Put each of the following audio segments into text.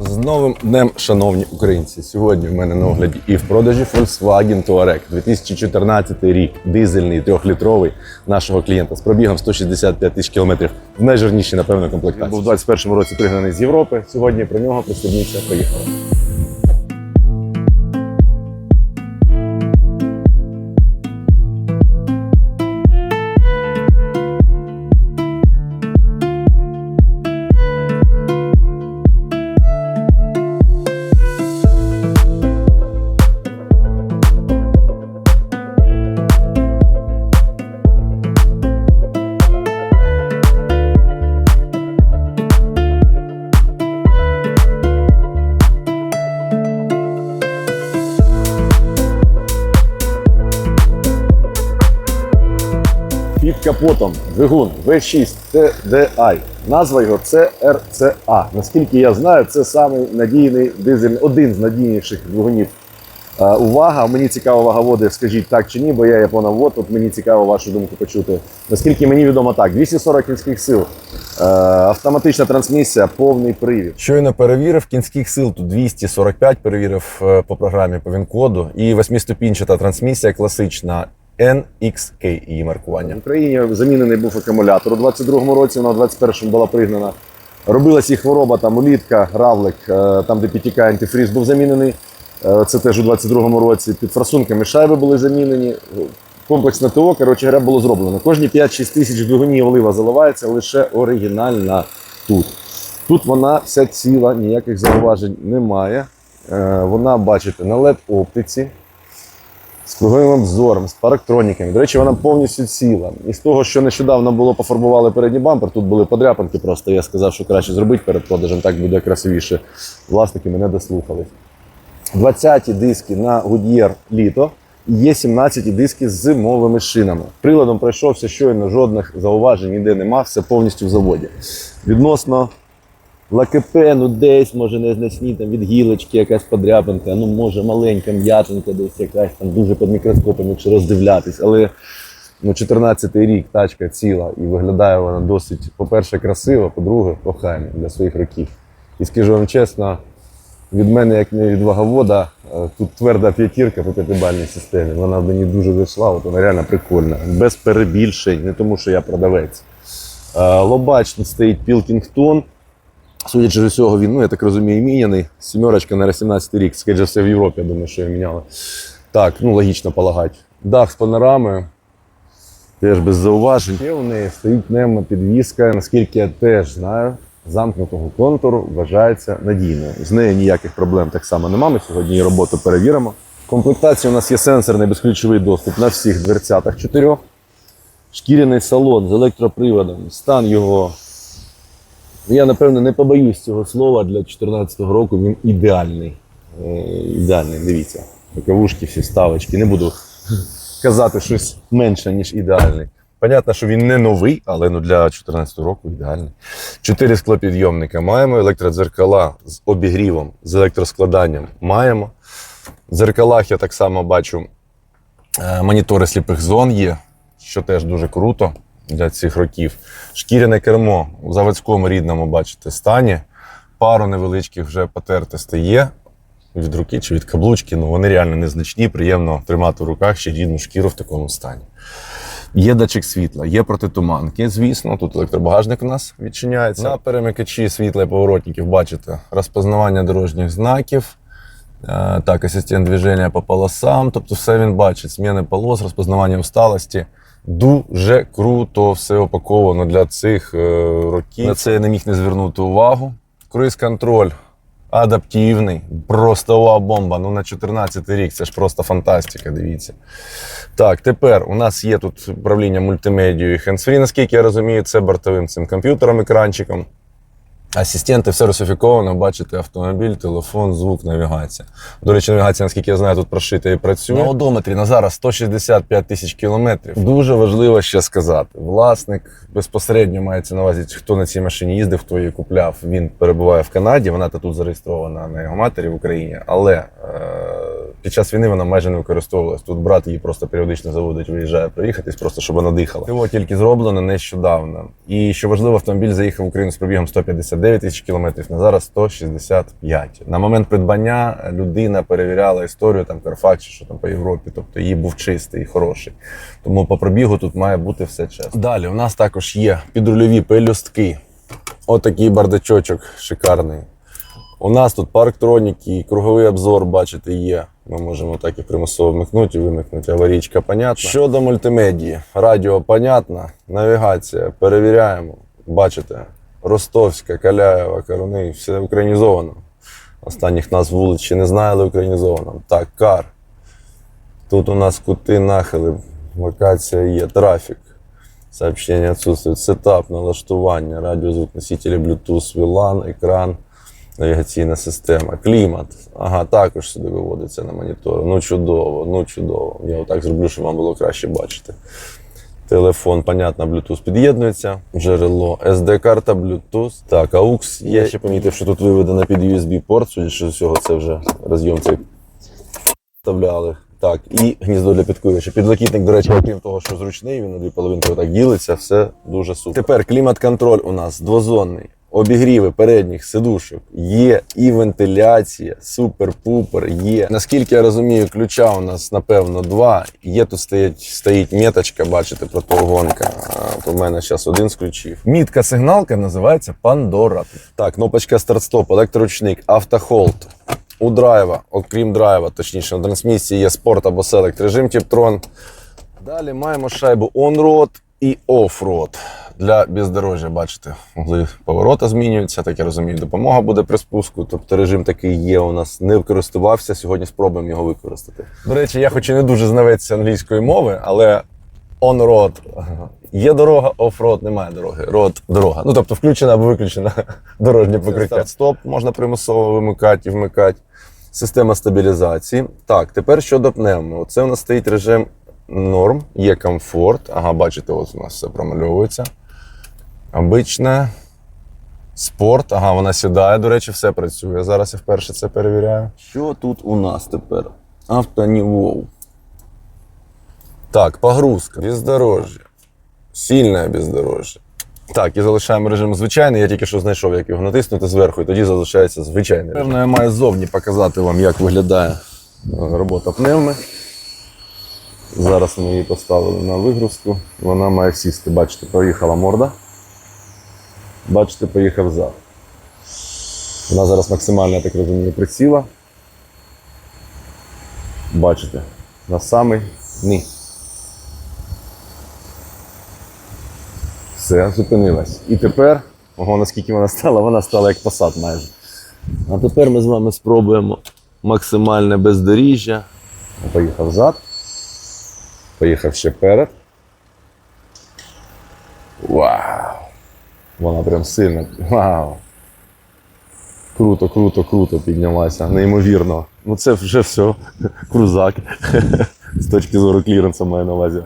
З новим днем, шановні українці! Сьогодні в мене на огляді і в продажі Volkswagen Touareg 2014 рік, дизельний трьохлітровий нашого клієнта з пробігом 165 тисяч кілометрів в найжирнішій, напевно, комплектації. Він був у 21 році пригнаний з Європи. Сьогодні про нього пристебніться. Поїхали. Капотом двигун V6 TDI. Назва його CRCA. Наскільки я знаю, це самий надійний дизель, один з надійніших двигунів. Е, увага, мені цікаво ваговоди, скажіть так чи ні, бо я японовод, от мені цікаво вашу думку почути. Наскільки мені відомо так, 240 кінських сил, е, автоматична трансмісія, повний привід. Щойно перевірив кінських сил, тут 245 перевірив е, по програмі по ВІН-коду, і восьмиступінчата трансмісія класична. NXK її маркування. В Україні замінений був акумулятор у 22-му році, вона в 21-му була пригнана. Робилась і хвороба, там улітка, равлик, е, там, де підтікає антифріз, був замінений. Е, Це теж у 22-му році. Під форсунками шайби були замінені. Комплексне ТО, коротше говоря, було зроблено. Кожні 5-6 тисяч двигунів олива заливається лише оригінальна тут. Тут вона вся ціла, ніяких зауважень немає. Е, Вона, бачите, на LED оптиці з круговим обзором, з парктроніками. До речі, вона повністю ціла. І з того, що нещодавно було пофарбували передній бампер, тут були подряпинки просто. Я сказав, що краще зробити перед продажем, так буде красивіше. Власники мене дослухались. 20-ті диски на Goodyear літо. Є 17 диски з зимовими шинами. Приладом пройшовся щойно, жодних зауважень ніде нема, все повністю в заводі. Відносно лакепе, десь, може, незначні там від гілочки якась подряпинка, ну може маленька м'ятинка, десь якась там дуже під мікроскопом, якщо роздивлятись. Але ну, 14-й рік тачка ціла і виглядає вона досить, по-перше, красиво, по-друге, охайно для своїх років. І скажу вам чесно, від мене, як не від ваговода, е, тут тверда п'ятірка по п'ятибальній системі. Вона мені дуже зайшла, от вона реально прикольна. Без перебільшень, не тому що я продавець. Е, Лобач стоїть Пілкінгтон. Судячи з усього, він, ну я так розумію, міняний. Сімерочка на 18 рік, скажімо, все в Європі, я думаю, що я міняли. Так, ну логічно полагати. Дах з панорамою. Теж без зауважень. Ще у неї стоїть пневмопідвізка, наскільки я теж знаю, замкнутого контуру вважається надійною. З нею ніяких проблем так само немає. Ми сьогодні її роботу перевіримо. В комплектації у нас є сенсорний безключовий доступ на всіх дверцятах чотирьох. Шкіряний салон з електроприводом. Стан його. Я, напевно, не побоюсь цього слова. Для 2014 року він ідеальний. Е, ідеальний, дивіться. Боковушки, всі ставочки. Не буду казати щось менше, ніж ідеальний. Понятно, що він не новий, але ну, для 2014 року ідеальний. Чотири склопідйомника маємо, електродзеркала з обігрівом, з електроскладанням маємо. В дзеркалах я так само бачу е, монітори сліпих зон є, що теж дуже круто для цих років. Шкіряне кермо у заводському рідному, бачите, стані. Пару невеличких вже потертостей є від руки чи від каблучки, ну вони реально незначні, приємно тримати в руках ще рідну шкіру в такому стані. Є датчик світла, є протитуманки, звісно. Тут електробагажник у нас відчиняється. На перемикачі світла і поворотників бачите розпознавання дорожніх знаків. Е, Так, асистент движення по полосам. Тобто все він бачить. Зміни полос, розпознавання усталості. Дуже круто все опаковано для цих е, років. На це я не міг не звернути увагу. Круїз-контроль адаптивний, просто вау бомба. Ну на 14 рік це ж просто фантастика. Дивіться. Так, тепер у нас є тут управління мультимедією і хендсфрі, наскільки я розумію, це бортовим цим комп'ютером, екранчиком. Асистенти все русифіковано, бачите, автомобіль, телефон, звук, навігація. До речі, навігація, наскільки я знаю, тут прошита і працює. На одометрі на зараз 165 тисяч кілометрів. Дуже важливо ще сказати. Власник безпосередньо мається на увазі, хто на цій машині їздив, хто її купляв. Він перебуває в Канаді, вона та тут зареєстрована на його матері в Україні. Але е- Під час війни вона майже не використовувалась. Тут брат її просто періодично заводить, виїжджає проїхатись, просто щоб вона дихала. Його тільки зроблено нещодавно. І що важливо, автомобіль заїхав в Україну з пробігом 159 тисяч кілометрів, на зараз 165. На момент придбання людина перевіряла історію там чи що там по Європі, тобто її був чистий і хороший. Тому по пробігу тут має бути все чесно. Далі у нас також є підрульові пелюстки. Отакий бардачочок шикарний. У нас тут парктроніки, круговий обзор, бачите, є. Ми можемо так і примусово вмикнути вимикнути. Аварійка понятна. Щодо мультимедії, радіо понятно, навігація перевіряємо. Бачите, Ростовська, Каляєва, Каруни, все українізовано. Останніх нас вулиць ще не знаю, але українізовано. Так, кар. Тут у нас кути нахили, локація є, трафік. Сообщення отсутствует. Сетап, налаштування, радіозвук, носителі Bluetooth, VLAN, екран, навігаційна система, клімат. Ага, також сюди виводиться на монітор. Ну чудово, ну чудово. Я отак зроблю, щоб вам було краще бачити. Телефон, понятно, Bluetooth під'єднується. Джерело, SD-карта, Bluetooth. Так, AUX є. Я ще помітив, що тут виведено під USB-порт, судячи з усього, це вже розйом цей вставляли. Так, і гніздо для підкурювача. Підлокітник, до речі, окрім того, що зручний, він на дві половинки отак ділиться, все дуже супер. Тепер клімат-контроль у нас двозонний. Обігріви передніх сидушок є і вентиляція, супер-пупер є. Наскільки я розумію, ключа у нас напевно два. Є тут стоїть, стоїть меточка, бачите, протогонка. В мене зараз один з ключів. Мітка сигналка називається Pandora. Так, кнопочка старт-стоп, електроручник, автохолд. У драйва, окрім драйва, точніше, на трансмісії є спорт або селект режим Тіптрон. Далі маємо шайбу on-road і off-road. Для бездорожжя, бачите, угли поворота змінюються, так я розумію, допомога буде при спуску. Тобто режим такий є у нас. Не користувався, сьогодні спробуємо його використати. До речі, я хоч і не дуже знавець англійської мови, але on-road є дорога, off-road немає дороги. Road – дорога. Ну тобто включена або виключена дорожнє покриття. Стоп можна примусово вимикати і вмикати. Система стабілізації. Так, тепер щодо пневмо. Це у нас стоїть режим норм, є комфорт. Ага, бачите, ось у нас все промальовується. Обичне. Спорт. Ага, вона сідає, до речі, все працює. Зараз я вперше це перевіряю. Що тут у нас тепер? Автонівол. Так, погрузка, бездорожжя. Сильне бездорожжя. Так, і залишаємо режим звичайний. Я тільки що знайшов, як його натиснути зверху, і тоді залишається звичайний. Певно, я маю ззовні показати вам, як виглядає е, робота пневми. Зараз ми її поставили на вигрузку. Вона має сісти. Бачите, поїхала морда. Бачите, поїхав зад. Вона зараз максимально, я так розумію, присіла. Бачите, на самий низ. Все, зупинилась. І тепер, ого, наскільки вона стала, вона стала як посад майже. А тепер ми з вами спробуємо максимальне бездоріжжя. Поїхав зад. Поїхав ще перед. Вау! Вона прям сильно. Вау! Круто, круто, круто піднялася. Неймовірно. Ну це вже все. Крузак. З точки зору кліренса маю на увазі.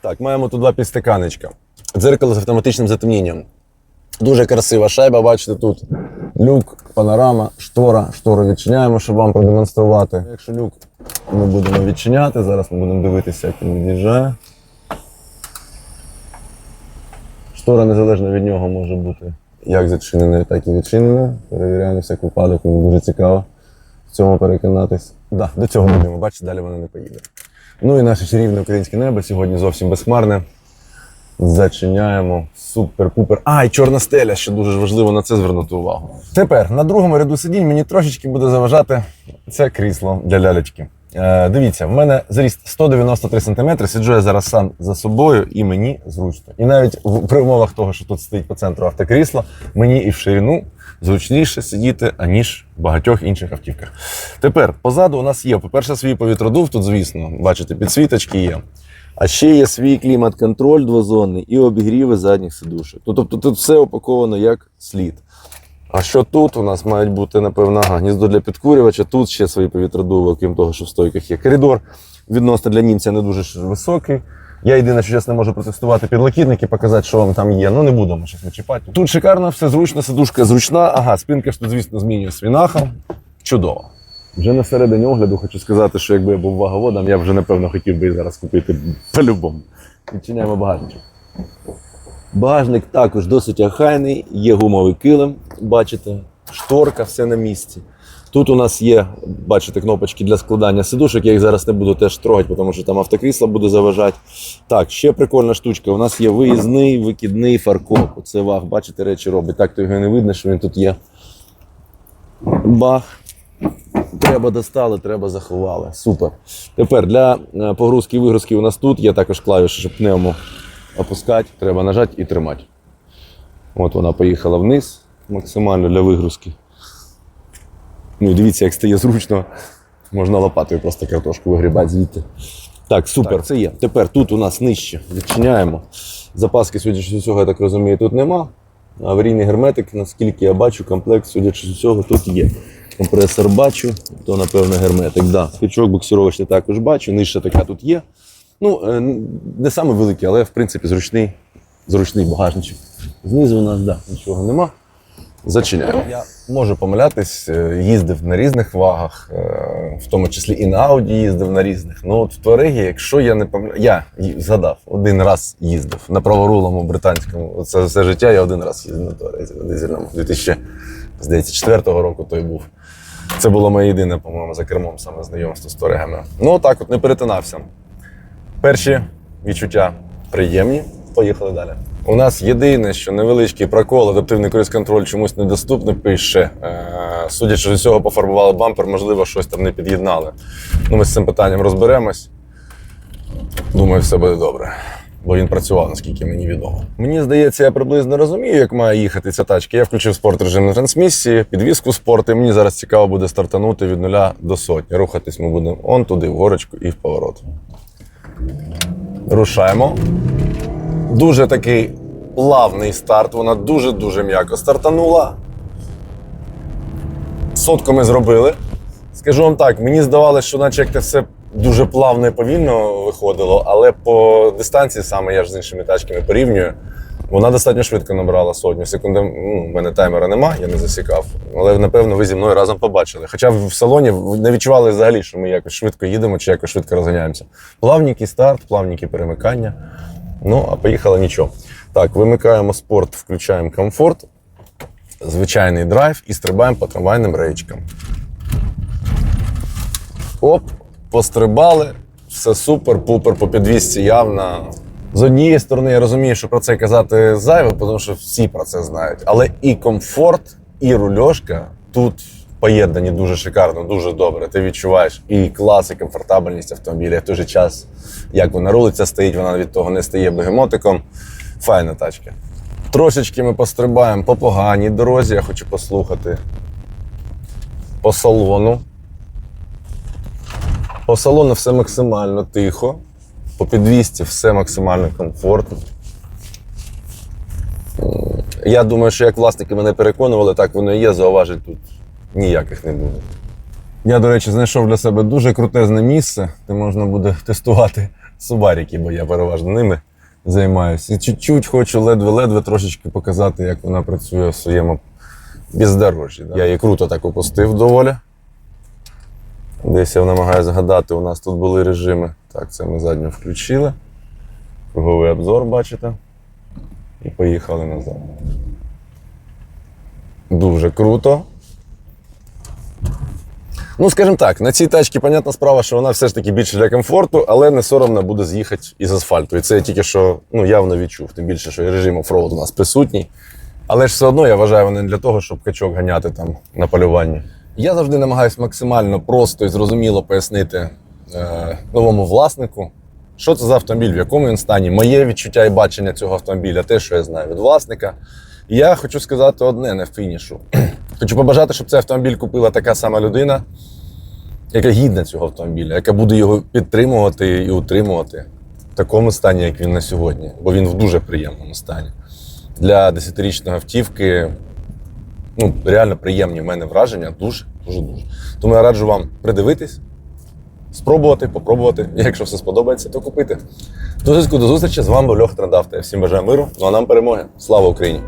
Так, маємо тут два підстаканечка. Дзеркало з автоматичним затемнінням. Дуже красива шайба, бачите тут. Люк, панорама, штора. Штору відчиняємо, щоб вам продемонструвати. Якщо люк ми будемо відчиняти, зараз ми будемо дивитися, як він від'їжджає. Штора незалежно від нього може бути як зачиненою, так і відчиненою. Перевіряємо всяк випадок, мені дуже цікаво в цьому переконатись. Да, до цього будемо бачити, далі вона не поїде. Ну і наше чарівне українське небо сьогодні зовсім безхмарне. Зачиняємо. Супер-пупер. А, і чорна стеля, що дуже важливо на це звернути увагу. Тепер на другому ряду сидінь мені трошечки буде заважати це крісло для лялечки. Е, дивіться, в мене зріст 193 см, сиджу я зараз сам за собою, і мені зручно. І навіть в, при умовах того, що тут стоїть по центру автокрісло, мені і в ширину зручніше сидіти, аніж в багатьох інших автівках. Тепер позаду у нас є, по-перше, свій повітродув, тут, звісно, бачите, підсвіточки є. А ще є свій клімат-контроль двозонний і обігріви задніх сидушок. Ну, тобто тут все упаковано як слід. А що тут у нас мають бути, напевно, гніздо для підкурювача, тут ще свої повітродуви, окрім того, що в стойках є. Коридор відносно для німця не дуже високий. Я єдине, що зараз не можу протестувати підлокітники, показати, що вам там є. Ну не будемо щось начіпати. Тут шикарно, все зручно, сидушка зручна. Ага, спинка ж звісно, змінює свій. Чудово. Вже на середині огляду хочу сказати, що якби я був ваговодом, я вже напевно хотів би і зараз купити по-любому. Відчиняємо багажничок. Багажник також досить охайний, є гумовий килим, бачите, шторка, все на місці. Тут у нас є, бачите, кнопочки для складання сидушок. Я їх зараз не буду теж трогати, тому що там автокрісло буде заважати. Так, ще прикольна штучка. У нас є виїзний викидний фаркоп. Це ваг, бачите, речі робить. Так то його не видно, що він тут є. Бах. Треба достали, треба заховали. Супер. Тепер для е, погрузки і вигрузки у нас тут є також клавіші, щоб пневму опускати. Треба нажати і тримати. От вона поїхала вниз максимально для вигрузки. Ну і дивіться, як стає зручно. Можна лопатою просто картошку вигрібати звідти. Так, супер, це є. Тепер тут у нас нижче. Відчиняємо. Запаски, судячи з усього, я так розумію, тут нема. Аварійний герметик, наскільки я бачу, комплект, судячи з усього, тут є. Компресор бачу, то, напевно, герметик. Да. Крючок буксировочний також бачу, нижче така тут є. Ну, е, не саме великий, але в принципі зручний, зручний багажничок. Знизу у нас да, нічого нема. Зачиняємо. Я можу помилятись, е, їздив на різних вагах, е, в тому числі і на Ауді їздив на різних. Ну от в Туарегі, якщо я не помиляю, я згадав, один раз їздив на праворулому британському. Це все життя я один раз їздив на Туарезі на дизельному. 2004 року той був. Це було моє єдине, по-моєму, за кермом саме знайомство з Туарегами. Ну отак от не перетинався. Перші відчуття приємні. Поїхали далі. У нас єдине, що невеличкий прокол, адаптивний круїз-контроль чомусь недоступний пише. Е, судячи з усього, пофарбували бампер, можливо, щось там не під'єднали. Ну, ми з цим питанням розберемось. Думаю, все буде добре. Бо він працював, наскільки мені відомо. Мені здається, я приблизно розумію, як має їхати ця тачка. Я включив спорт режим на трансмісії, підвізку спорт, мені зараз цікаво буде стартанути від нуля до сотні. Рухатись ми будемо он туди, в горочку і в поворот. Рушаємо. Дуже такий плавний старт. Вона дуже-дуже м'яко стартанула. Сотку ми зробили. Скажу вам так, мені здавалося, що наче як це все дуже плавно і повільно виходило, але по дистанції саме я ж з іншими тачками порівнюю. Вона достатньо швидко набрала сотню. Секунди, ну, мене таймера нема, я не засікав. Але напевно ви зі мною разом побачили. Хоча в салоні не відчували взагалі, що ми якось швидко їдемо чи якось швидко розганяємося. Плавненький старт, плавненькі перемикання. Ну, а поїхали нічого. Так, вимикаємо спорт, включаємо комфорт, звичайний драйв і стрибаємо по трамвайним рейчкам. Оп, пострибали, все супер, пупер по підвісці явно. З однієї сторони, я розумію, що про це казати зайве, тому що всі про це знають. Але і комфорт, і рульошка тут поєднані дуже шикарно, дуже добре. Ти відчуваєш і клас, і комфортабельність автомобіля. В той же час, як вона рулиться, стоїть, вона від того не стає бегемотиком. Файна тачка. Трошечки ми пострибаємо по поганій дорозі, я хочу послухати. По салону. По салону все максимально тихо. По підвісті все максимально комфортно. Я думаю, що як власники мене переконували, так воно і є, зауважень тут ніяких не буде. Я, до речі, знайшов для себе дуже крутезне місце, де можна буде тестувати субаріки, бо я переважно ними займаюся. І чуть-чуть хочу ледве-ледве трошечки показати, як вона працює в своєму бездорожжі. Я її круто так опустив доволі. Десь я намагаюся згадати, у нас тут були режими. Так, це ми задню включили. Круговий обзор, бачите. І поїхали назад. Дуже круто. Ну, скажімо так, на цій тачці, понятна справа, що вона все ж таки більше для комфорту, але не соромно буде з'їхати із асфальту. І це я тільки що ну, явно відчув. Тим більше, що режим оффроуд у нас присутній. Але ж все одно я вважаю, вони для того, щоб качок ганяти там на полюванні. Я завжди намагаюся максимально просто і зрозуміло пояснити е, новому власнику, що це за автомобіль, в якому він стані, моє відчуття і бачення цього автомобіля, те, що я знаю від власника. Я хочу сказати одне не в фінішу. Хочу побажати, щоб цей автомобіль купила така сама людина, яка гідна цього автомобіля, яка буде його підтримувати і утримувати в такому стані, як він на сьогодні, бо він в дуже приємному стані. Для 10-річної автівки ну, реально приємні в мене враження, дуже, дуже, дуже. Тому я раджу вам придивитись, спробувати, попробувати. І якщо все сподобається, то купити. До зв'язку, до зустрічі. З вами був Льох Трендавто. Я всім бажаю миру, ну а нам перемоги. Слава Україні!